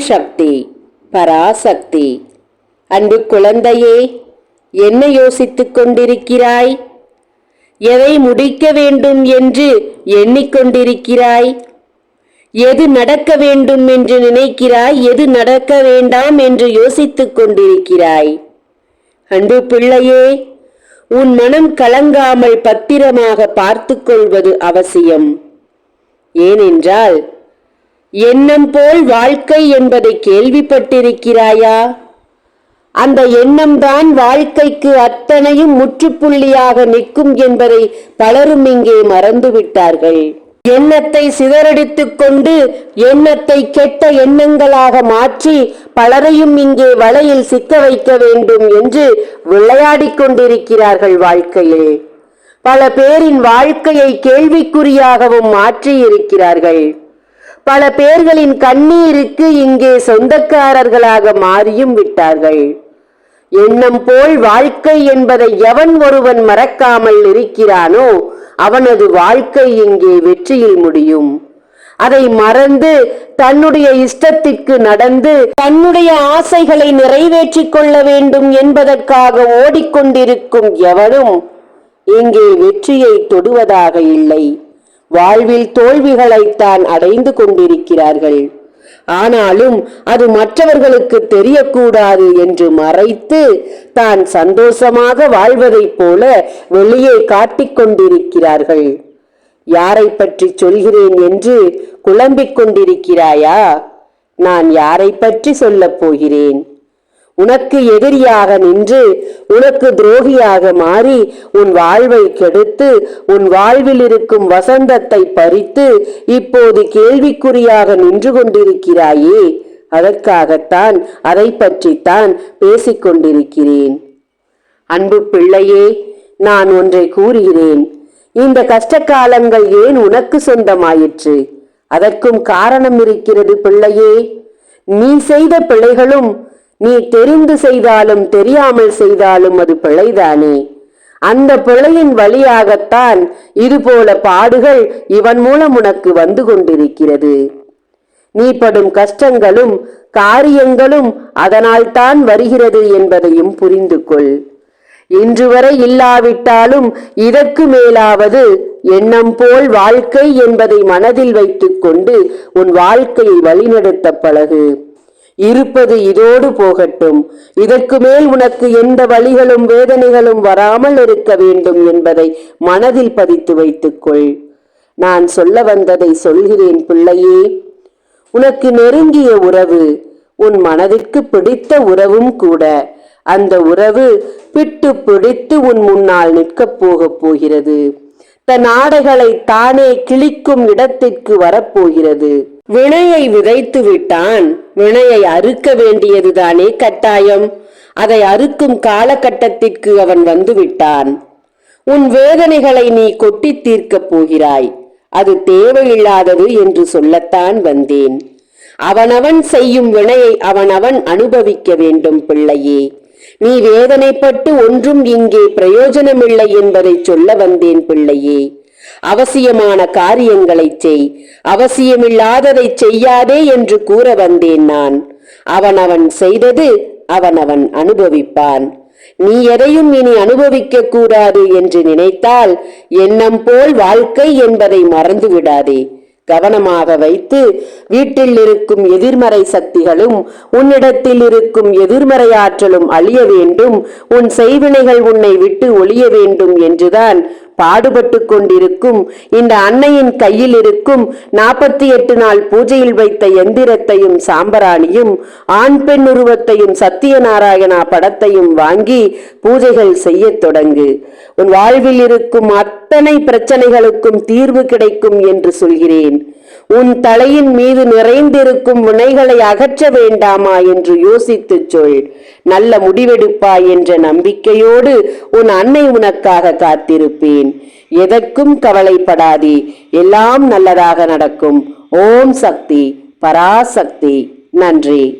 சக்தி பராசக்தி. அன்பு குழந்தையே என்ன யோசித்துக் கொண்டிருக்கிறாய்? எதை முடிக்க வேண்டும் என்று எண்ணிக்கொண்டிருக்கிறாய்? எது நடக்க வேண்டும் என்று நினைக்கிறாய்? எது நடக்க வேண்டாம் என்று யோசித்துக் கொண்டிருக்கிறாய்? அன்பு பிள்ளையே உன் மனம் கலங்காமல் பத்திரமாக பார்த்துக்கொள்வது அவசியம். ஏனென்றால் எண்ணம் போல் வாழ்க்கை என்பதை கேள்விப்பட்டிருக்கிறாயா? அந்த எண்ணம்தான் வாழ்க்கைக்கு அத்தனையும் முற்றுப்புள்ளியாக நிற்கும் என்பதை பலரும் இங்கே மறந்துவிட்டார்கள். எண்ணத்தை சிதறடித்துக் கொண்டு எண்ணத்தை கெட்ட எண்ணங்களாக மாற்றி பலரையும் இங்கே வலையில் சிக்க வைக்க வேண்டும் என்று விளையாடிக் கொண்டிருக்கிறார்கள் வாழ்க்கையில். பல பேரின் வாழ்க்கையை கேள்விக்குறியாகவும் மாற்றி இருக்கிறார்கள் பல பேர்களின் கண்ணீருக்கு இங்கே சொந்தக்காரர்களாக மாறியும் விட்டார்கள். எண்ணம் போல் வாழ்க்கை என்பதை எவன் ஒருவன் மறக்காமல் இருக்கிறானோ அவனது வாழ்க்கை இங்கே வெற்றியில் முடியும். அதை மறந்து தன்னுடைய இஷ்டத்திற்கு நடந்து தன்னுடைய ஆசைகளை நிறைவேற்றிக் கொள்ள வேண்டும் என்பதற்காக ஓடிக்கொண்டிருக்கும் எவரும் இங்கே வெற்றியை தொடுவதாக இல்லை. வாழ்வில் தோல்விகளைத்தான் அடைந்து கொண்டிருக்கிறார்கள். ஆனாலும் அது மற்றவர்களுக்கு தெரியக்கூடாது என்று மறைத்து தான் சந்தோஷமாக வாழ்வதைப் போல வெளியே காட்டிக் கொண்டிருக்கிறார்கள். யாரை பற்றி சொல்கிறேன் என்று குழம்பிக் கொண்டிருக்கிறாயா? நான் யாரை பற்றி சொல்லப் போகிறேன்? உனக்கு எதிரியாக நின்று உனக்கு துரோகியாக மாறி உன் வாழ்வை கெடுத்து உன் வாழ்வில் இருக்கும் வசந்தத்தை பறித்து இப்போது கேள்விக்குறியாக நின்று கொண்டிருக்கிறாயே. அதற்காகத்தான் அதை பற்றித்தான் பேசிக்கொண்டிருக்கிறேன் அன்பு பிள்ளையே நான் ஒன்றை கூறுகிறேன். இந்த கஷ்ட காலங்கள் ஏன் உனக்கு சொந்தமாயிற்று? அதற்கும் காரணம் இருக்கிறது பிள்ளையே. நீ செய்த பிள்ளைகளும் நீ தெரிந்து செய்தாலும் தெரியாமல் செய்தாலும் அது பிழைதானே? அந்த பிழையின் வழியாகத்தான் இதுபோல பாடுகள் இவன் மூலம் உனக்கு வந்து கொண்டிருக்கிறது. நீ படும் கஷ்டங்களும் காரியங்களும் அதனால்தான் வருகிறது என்பதையும் புரிந்து கொள் இன்று வரை இல்லாவிட்டாலும் இதற்கு மேலாவது எண்ணம் போல் வாழ்க்கை என்பதை மனதில் வைத்துக்கொண்டு உன் வாழ்க்கையை வழிநடத்த பழகு. இருப்பது இதோடு போகட்டும். இதற்கு மேல் உனக்கு எந்த வழிகளும் வேதனைகளும் வராமல் இருக்க வேண்டும் என்பதை மனதில் பதித்து வைத்துக்கொள். நான் சொல்ல வந்ததை சொல்கிறேன் பிள்ளையே. உனக்கு நெருங்கிய உறவு உன் மனதிற்கு பிடித்த உறவும் கூட அந்த உறவு பிட்டு பிடித்து உன் முன்னால் நிற்கப் போகப் போகிறது. தன் ஆடைகளை தானே கிழிக்கும் இடத்திற்கு வரப்போகிறது. வினையை விதைத்து விட்டான் வினையை அறுக்க வேண்டியதுதானே கட்டாயம். அதை அறுக்கும் காலகட்டத்திற்கு அவன் வந்து விட்டான் உன் வேதனைகளை நீ கொட்டி தீர்க்கப் போகிறாய். அது தேவையில்லாதது என்று சொல்லத்தான் வந்தேன். அவனவன் செய்யும் வினையை அவனவன் அனுபவிக்க வேண்டும் பிள்ளையே. நீ வேதனைப்பட்டு ஒன்றும் இங்கே பிரயோஜனமில்லை என்பதை சொல்ல வந்தேன் பிள்ளையே. அவசியமான காரியங்களை செய். அவசியமில்லாததை செய்யாதே என்று கூற வந்தேன் நான். அவனவன் செய்தது அவனவன் அனுபவிப்பான். நீ எதையும் இனி அனுபவிக்க கூடாது என்று நினைத்தால் எண்ணம் போல் வாழ்க்கை என்பதை மறந்து விடாதே கவனமாக வைத்து வீட்டில் இருக்கும் எதிர்மறை சக்திகளும் உன்னிடத்தில் இருக்கும் எதிர்மறை ஆற்றலும் அழிய வேண்டும். உன் செய்வினைகள் உன்னை விட்டு ஒழிய வேண்டும் என்றுதான் பாடுபட்டு கொண்டிருக்கும். இந்த அன்னையின் கையில் இருக்கும் நாற்பத்தி எட்டு நாள் பூஜையில் வைத்த எந்திரத்தையும் சாம்பராணியும் ஆண் பெண் உருவத்தையும் சத்தியநாராயணா படத்தையும் வாங்கி பூஜைகள் செய்ய தொடங்கு. உன் வாழ்வில் இருக்கும் அத்தனை பிரச்சனைகளுக்கும் தீர்வு கிடைக்கும் என்று சொல்கிறேன். உன் தலையின் மீது நிறைந்திருக்கும் வினைகளை அகற்ற வேண்டாமா என்று யோசித்துச் சொல். நல்ல முடிவெடுப்பாய் என்ற நம்பிக்கையோடு உன் அன்னை உனக்காக காத்திருப்பேன். எதற்கும் கவலைப்படாதே எல்லாம் நல்லதாக நடக்கும். ஓம் சக்தி பராசக்தி. நன்றி.